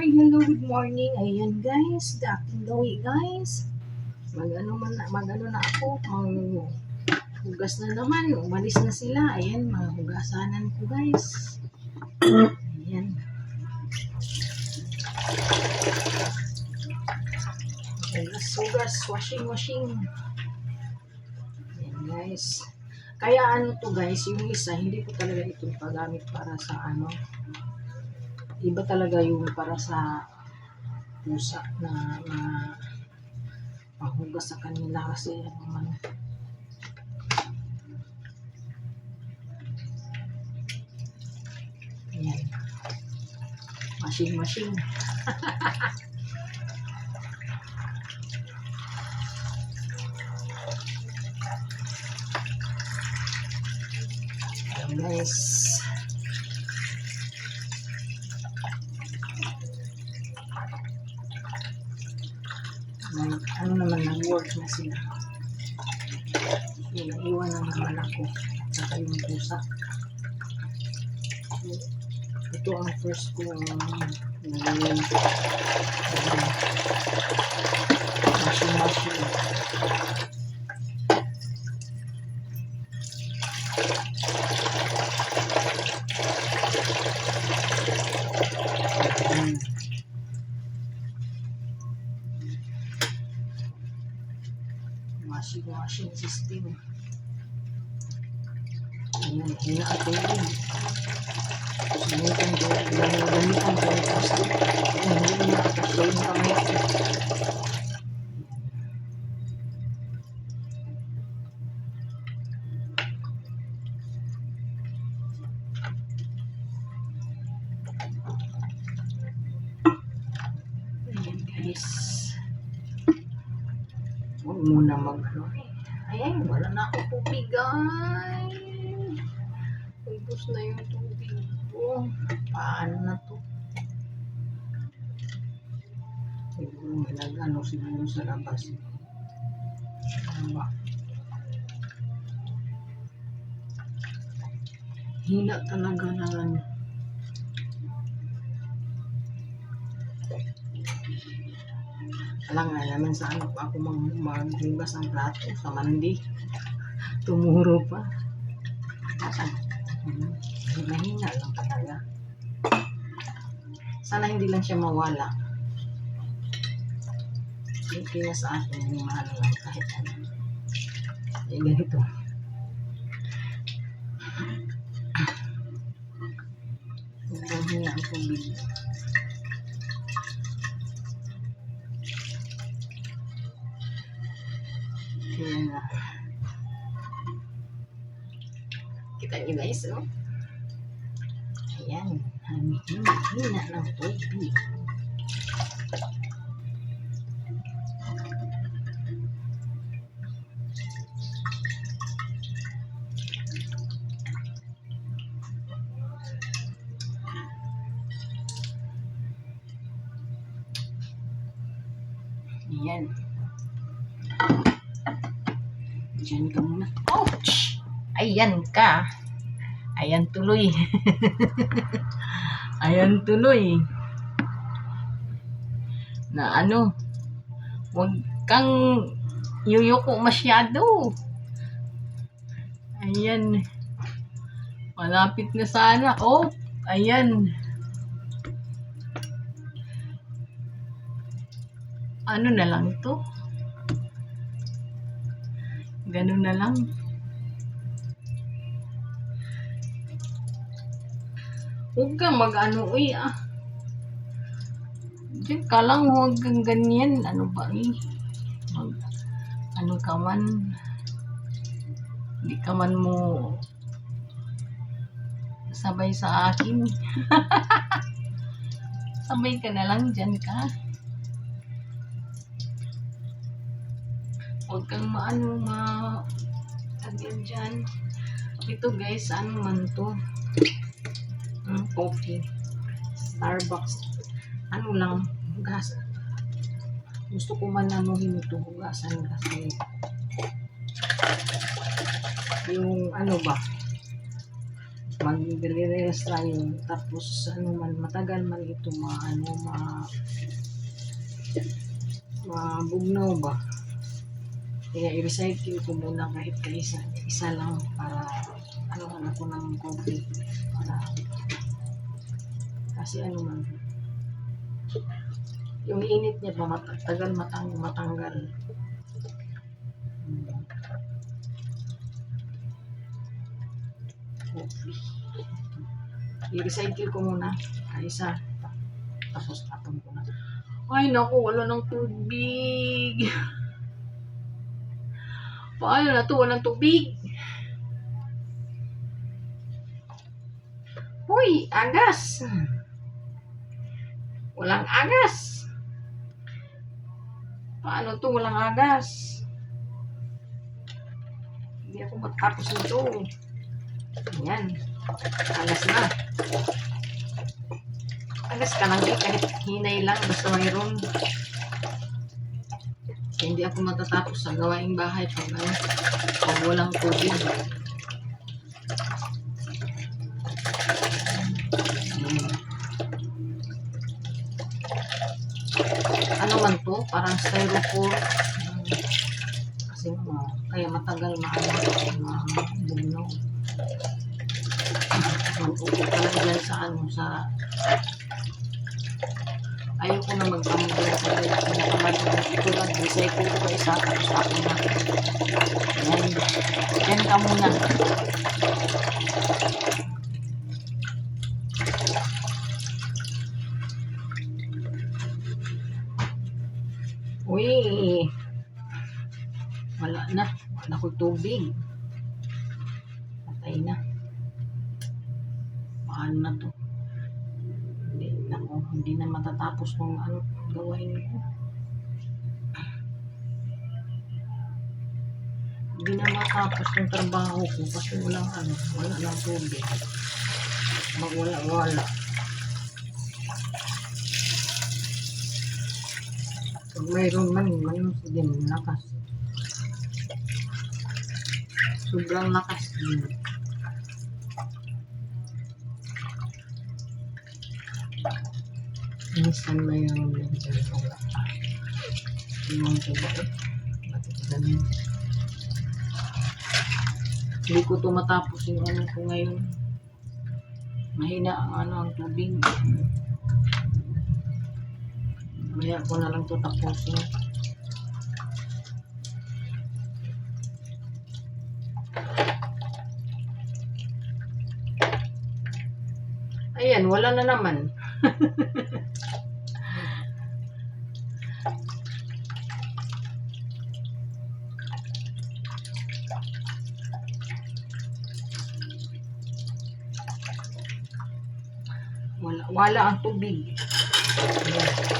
Hi, hello, good morning. Ayan guys, dating gawi guys. Mag-ano man na, mag-ano na ako, mag hugas na naman, umalis na sila. Ayan, mga hugasanan ko guys. Ayan. Hugas, hugas, washing, washing. Ayan guys. Kaya ano to guys, yung isa, hindi ko talaga ito pagamit para sa ano, iba talaga yung para sa pusa na, na panghugas sa kanila kasi ano man Ayan. Machine, machine. Ayan Nag, ano naman, nag-work na sila. Iwan na naman ako. Saka yung pusa. Ito ang first ko um, nagawin machine. Ayan. Washing washing system. Ayan, hina at tubig. Gamitan ko, gamitan ko. Ayan, hindi na ako yung kamay ko. Huwag muna mag. Ayan, wala na ako tubig guys. Ubus na yung tubig ko. Paano na to? Siguro may nag-ano siguro sa labas. Ano ba? Hina talaga na ano. Alam nga naman sa ano pa ako mag maghugas ng plato sa mandi. Tumuro pa. Asan? Hmm. Mahina lang talaga. Sana hindi lang siya mawala. Okay na sa akin yung mahal lang kahit ano. Eh, ganito. Hanggang hina ang tubig. Kita niyo guys, oh. Ayan. Ang hina ng tubig. Ayan. Diyan ka muna. Ouch! Ayan ka. Ayan tuloy. Ayan tuloy. Na ano, huwag kang yuyuko masyado. Ayan. Malapit na sana. Oh, ayan. Ano na lang to? Ganun na lang. Huwag kang mag-ano, uy, ah. Diyan ka lang, huwag kang ganyan. Ano ba, eh? Ano ka man. Hindi ka man mo sabay sa akin. sabay ka na lang, dyan ka. Huwag kang maano, ma... Tagyan dyan. Ito guys, ano man to? Mm, coffee. Starbucks. Ano lang, gas. Gusto ko man anuhin ito, hugasan kasi yung ano ba, magre-rest tayo. Tapos, ano man, matagal man ito, ma, ano, ma, mabugnaw ba? Kaya i-recycle ko muna kahit kaisa, isa lang para, ano man ako ng coffee. Kasi ano man, yung init niya ba, matagal matang, matanggal. Coffee. I-recycle ko muna. Kaisa. Tapos tapon ko na. Ay, naku, wala ng tubig. Paano na to? Walang tubig. Hoy, agas. Walang agas. Paano to? Walang agas. Hindi ako matapos nito. Ayan. Agas na. Agas ka lang eh, kahit hinay lang, basta mayroon. Hindi ako matatapos sa gawaing bahay pag, ano, pag walang tubig. Ano man to? Parang styrofoam. Kasi mga, kaya matagal maano, mabugnaw. Mag-upo ka lang dyan sa ano, sa ayaw ko na magpamigay sa kaya pinakamad ko ito lang recycle ko isa tapos ako na yan yan ka muna uy wala na wala ko tubig patay na paano na to hindi, nako, hindi na matatapos kung ano gawain ko. Hindi na matapos yung trabaho ko kasi walang ano, wala lang tubig. Magwala, wala. Pag mayroon man, mayroon din lakas. Sobrang lakas din. Minsan mayroon din sa wala. Limang tuba eh. Bakit ganun? Hindi ko to matapos yung ano ko ngayon. Mahina ang ano ang tubig. Maya ko na lang to tapusin. Ayan, wala na naman. Wala, wala ang tubig. Ayan.